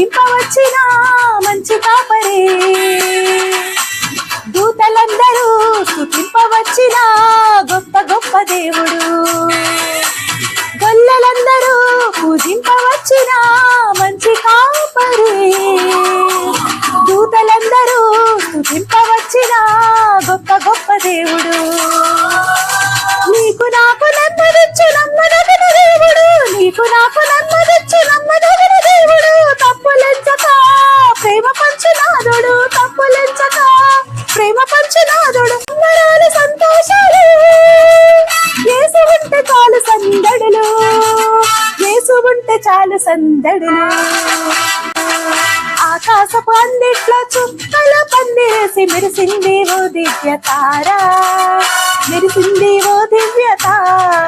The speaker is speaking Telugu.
దింపవచ్చిన మంచి కాపరే. దూతలందరూ స్థుతింపవచ్చిన గొప్ప గొప్ప దేవుడు. గొల్లలందరూ పూజింపవచ్చిన మంచి కాపరే. దూతలందరూ స్థుతింపవచ్చిన గొప్ప గొప్ప పంచునాథుడు తప్పులించక ప్రేమ పంచునాథుడు అందరాలు సంతోషాలు. ఏసు ఉంటే చాలు సందడులు. ఏసు ఉంటే చాలు సందడులు. ఆకాశపు అందిట్లో చుక్కల పందిరేసి మెరిసింది ఓ దివ్య తారా మెరిసింది ఓ దివ్య తారా